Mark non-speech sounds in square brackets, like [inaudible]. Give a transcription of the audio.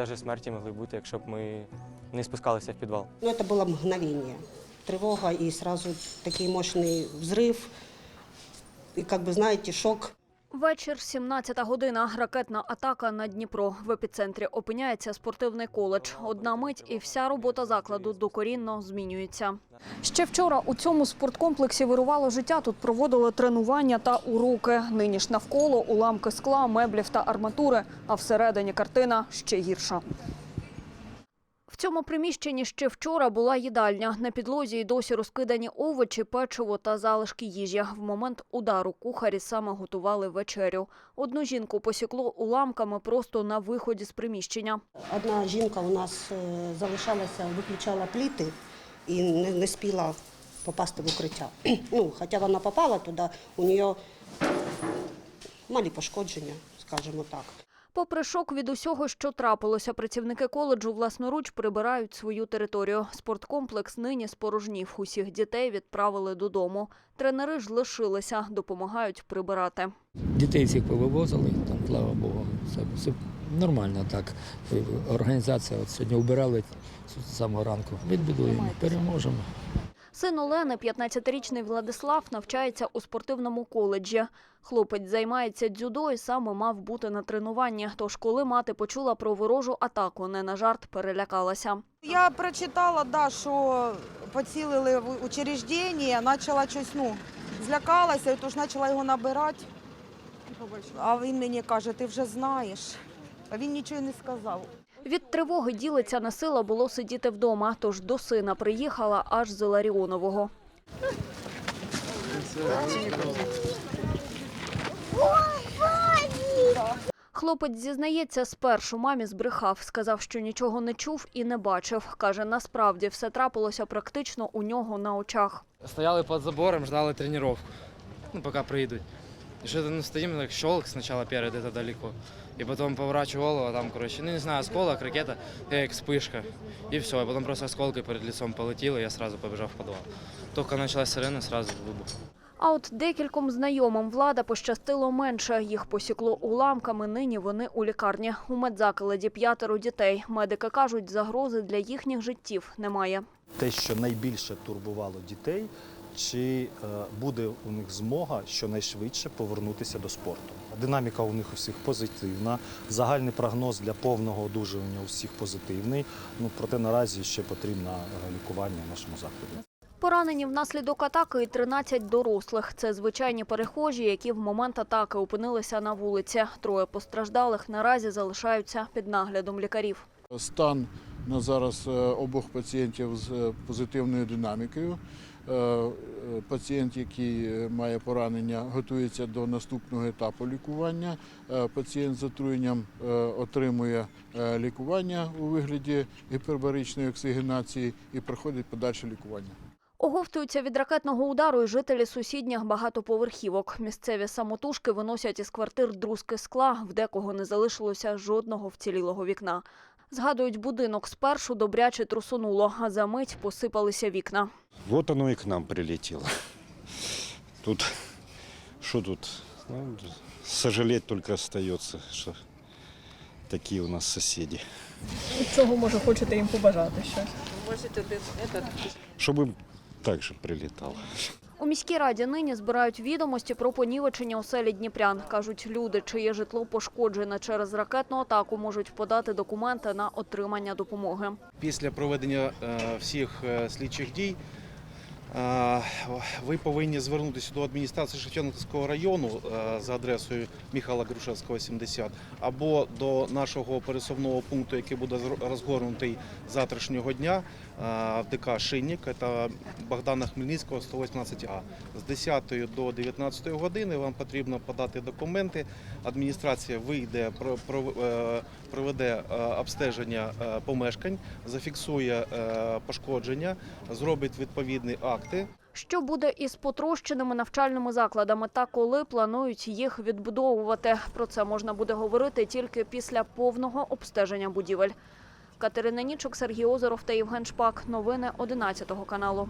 навіть смерті могли бути, якщо б ми не спускалися в підвал. Ну, это было мгновение. Тревога и сразу такий мощный взрыв. И, как бы, знаете, шок. Вечір, 17 година. Ракетна атака на Дніпро. В епіцентрі опиняється спортивний коледж. Одна мить і вся робота закладу докорінно змінюється. Ще вчора у цьому спорткомплексі вирувало життя. Тут проводили тренування та уроки. Нині ж навколо уламки скла, меблів та арматури. А всередині картина ще гірша. Цьому приміщенні ще вчора була їдальня. На підлозі й досі розкидані овочі, печиво та залишки їжі. В момент удару кухарі саме готували вечерю. Одну жінку посікло уламками просто на виході з приміщення. Одна жінка у нас е, залишалася, виключала пліти і не, не спіла попасти в укриття. [clears throat] Ну, хоча вона попала туди, у неї малі пошкодження, скажімо так. Попри шок від усього, що трапилося, працівники коледжу власноруч прибирають свою територію. Спорткомплекс нині спорожнів. Усіх дітей відправили додому. Тренери ж лишилися, допомагають прибирати. Дітей всіх повивозили, там, слава Богу, все, все нормально так. Організація от сьогодні убирали з самого ранку. Відбудуємо, переможемо. Син Олени, 15-річний Владислав, навчається у спортивному коледжі. Хлопець займається дзюдо і саме мав бути на тренуванні. Тож, коли мати почула про ворожу атаку, не на жарт перелякалася. Я прочитала, да, що поцілили в учреждення, почала щось, ну, злякалася, і тож почала його набирати. А він мені каже, ти вже знаєш. А він нічого не сказав. Від тривоги ділиться не сила було сидіти вдома, тож до сина приїхала аж з Іларіонового. Хлопець зізнається, спершу мамі збрехав, сказав, що нічого не чув і не бачив. Каже, насправді все трапилося практично у нього на очах. Стояли под забором, ждали тренировку. Ну, пока приедут. И что-то ну, стоим, так щелк сначала первый где-то далеко. И потом поворачиваю голову, а там, короче, ну не знаю, осколок, ракета, э, как вспышка. И все, и потом просто осколкой перед лицом полетело, и я сразу побежал в подвал. Только началась сирена, сразу выбух. А от декільком знайомим влада пощастило менше. Їх посікло уламками. Нині вони у лікарні. У медзакладі п'ятеро дітей. Медики кажуть, загрози для їхніх життів немає. те, що найбільше турбувало дітей, чи е, буде у них змога щонайшвидше повернутися до спорту. Динаміка у них усіх позитивна, загальний прогноз для повного одужання у всіх позитивний. Ну проте наразі ще потрібно е, лікування в нашому закладі. Поранені внаслідок атаки і 13 дорослих. Це звичайні перехожі, які в момент атаки опинилися на вулиці. Троє постраждалих наразі залишаються під наглядом лікарів. Стан на зараз е, обох пацієнтів з е, позитивною динамікою. Е, Пацієнт, який має поранення, готується до наступного етапу лікування. Пацієнт з отруєнням отримує лікування у вигляді гіпербаричної оксигенації і проходить подальше лікування. Оговтуються від ракетного удару і жителі сусідніх багатоповерхівок. Місцеві самотужки виносять із квартир друзки скла, в декого не залишилося жодного вцілілого вікна. Згадують, будинок спершу добряче трусонуло, а за мить посипалися вікна. Вот оно и к нам прилетело. Тут, что тут? Ну, сожалеть только остается, что такие у нас соседи. Чого може хочете їм побажати щось? Чтобы им так же прилетало. У міській раді нині збирають відомості про понівечення у селі Дніпрян. Кажуть, люди, чиє житло пошкоджене через ракетну атаку, можуть подати документи на отримання допомоги. Після проведення е, всіх е, слідчих дій ви повинні звернутися до адміністрації Шевченківського району е, за адресою Михайла Грушевського, 70, або до нашого пересувного пункту, який буде розгорнутий завтрашнього дня е, в ДК Шинник, це Богдана Хмельницького, 118А. З 10 до 19 години вам потрібно подати документи. Адміністрація вийде, е, проведе обстеження помешкань, зафіксує пошкодження, зробить відповідні акти. Що буде із потрощеними навчальними закладами та коли планують їх відбудовувати? Про це можна буде говорити тільки після повного обстеження будівель. Катерина Нічок, Сергій Озеров та Євген Шпак. Новини 11 каналу.